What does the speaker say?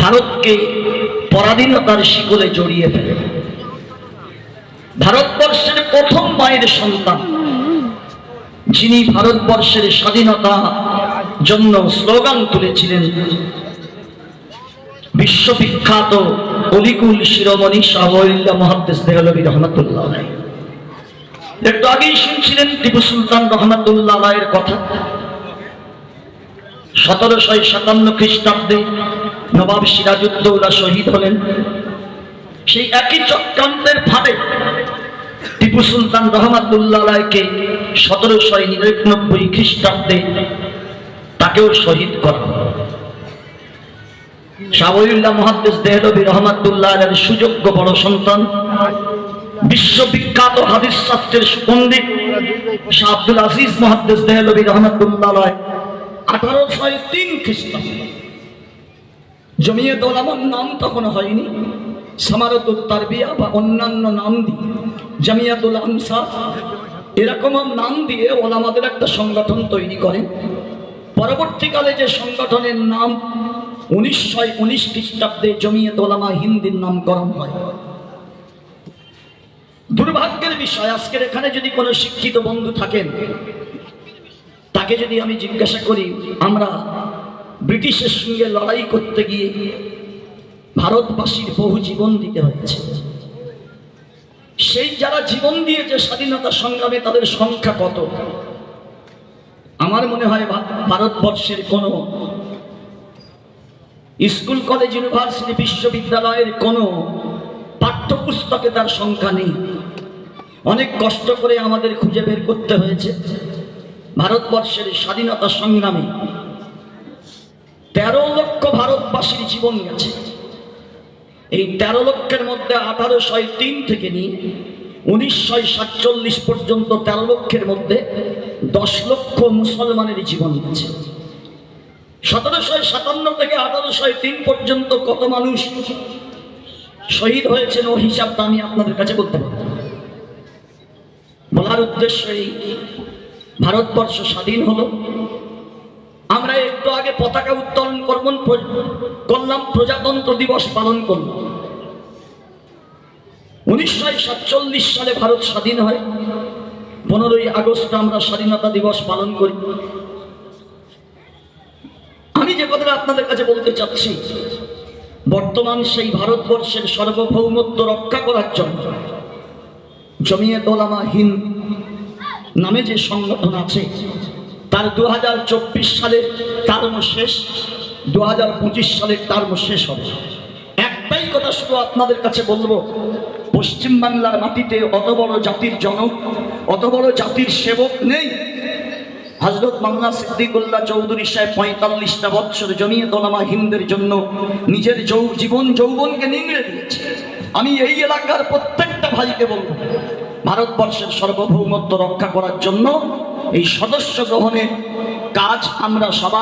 ভারতকে পরাধীনতার শিকলে জড়িয়ে ফেলে ভারতবর্ষের প্রথম মায়ের সন্তান, যিনি ভারতবর্ষের স্বাধীনতা জন্য স্লোগান তুলেছিলেন, বিশ্ববিখ্যাত অলিকুল শিরোমণি শাহুল্লাহ মহাদ্দেশ দেহলবী রহমতুল্লাহ। একটু আগেই শুনছিলেন টিপু সুলতান রহমতুল্লাহ আলাইয়ের কথা সতেরোশো সাতান্ন খ্রিস্টাব্দে নবাব সিরাজউদ্দৌলা শহীদ হলেন সেই একই চক্রান্তের ফাঁদে টিপু সুলতান রহমাতুল্লাহ রায়কে সতেরোশো নিরানব্বই খ্রিস্টাব্দে তাকেও শহীদ করা হলো। শাহবুল্লাহ মহাদ্দেশ দেহলবী রহমাতুল্লাহ সুযোগ্য বড় সন্তান, বিশ্ববিখ্যাত হাদিস শাস্ত্রের সুপণ্ডিত শাহ আব্দুল আজিজ মহাদ্দেশ দেহলবী রহমাতুল্লাহ আঠারোশো তিন খ্রিস্টাব্দ জমিয়ে দোলামার নাম তখন হয়নি। সামারতুল তারবিয়া বা অন্যান্য নাম দিয়ে জামিয়াতুল আনসার এরকম নাম দিয়ে ওলামাদের একটা সংগঠন তৈরি করেন। পরবর্তীকালে যে সংগঠনের নাম উনিশশো উনিশ খ্রিস্টাব্দে জমিয়ে দোলামা হিন্দির নামকরণ হয়। দুর্ভাগ্যের বিষয়, আজকের এখানে যদি কোনো শিক্ষিত বন্ধু থাকেন, তাকে যদি আমি জিজ্ঞাসা করি, আমরা ব্রিটিশের সঙ্গে লড়াই করতে গিয়ে ভারতবাসীর বহু জীবন দিতে হয়েছে। সেই যারা জীবন দিয়েছে স্বাধীনতা সংগ্রামে, তাদের সংখ্যা কত? আমার মনে হয় ভারতবর্ষের কোনো স্কুল, কলেজ, ইউনিভার্সিটি, বিশ্ববিদ্যালয়ের কোনো পাঠ্যপুস্তকে তার সংখ্যা নেই। অনেক কষ্ট করে আমাদের খুঁজে বের করতে হয়েছে। ভারতবর্ষের স্বাধীনতা সংগ্রামে তেরো লক্ষ ভারতবাসীর জীবন গেছে। এই তেরো লক্ষের মধ্যে আঠারোশো তিন থেকে নিয়ে উনিশশো সাতচল্লিশ পর্যন্ত তেরো লক্ষের মধ্যে দশ লক্ষ মুসলমানের জীবন গেছে। সতেরোশো সাতান্ন থেকে আঠারোশো তিন পর্যন্ত কত মানুষ শহীদ হয়েছেন, ও হিসাবটা আমি আপনাদের কাছে বলতে পারব। না। বলার উদ্দেশ্য এই, ভারতবর্ষ স্বাধীন হলো। আমরা একটু আগে পতাকা উত্তোলন করবেন করলাম, প্রজাতন্ত্র দিবস পালন করলাম। উনিশশো সাতচল্লিশ সালে ভারত স্বাধীন হয়। পনেরোই আগস্ট আমরা স্বাধীনতা দিবস পালন করি। আমি যে কথাটা আপনাদের কাছে বলতে চাচ্ছি, বর্তমান সেই ভারতবর্ষের সার্বভৌমত্ব রক্ষা করার জন্য জমিয়ে দোলামা হিন্দ নামে যে সংগঠন আছে তার দু সালে টার্ম শেষ দু সালের টার্ম শেষ হবে। একটাই কথা শুধু আপনাদের কাছে বলব, পশ্চিমবাংলার মাটিতে অত বড় জাতির জনক, অত বড় জাতির সেবক নেই। হজরত মামলা সিদ্দিকুল্লাহ চৌধুরী সাহেব পঁয়তাল্লিশটা বৎসর জমিয়ে দোলামা হিন্দের জন্য নিজের যৌ জীবন যৌবনকে নিংড়ে দিয়েছে। আমি এই এলাকার প্রত্যেকটা ভাইকে বলব, ভারতবর্ষের সার্বভৌমত্ব রক্ষা করার জন্য এই সদস্য গ্রহণের কাজ আমরা সবাই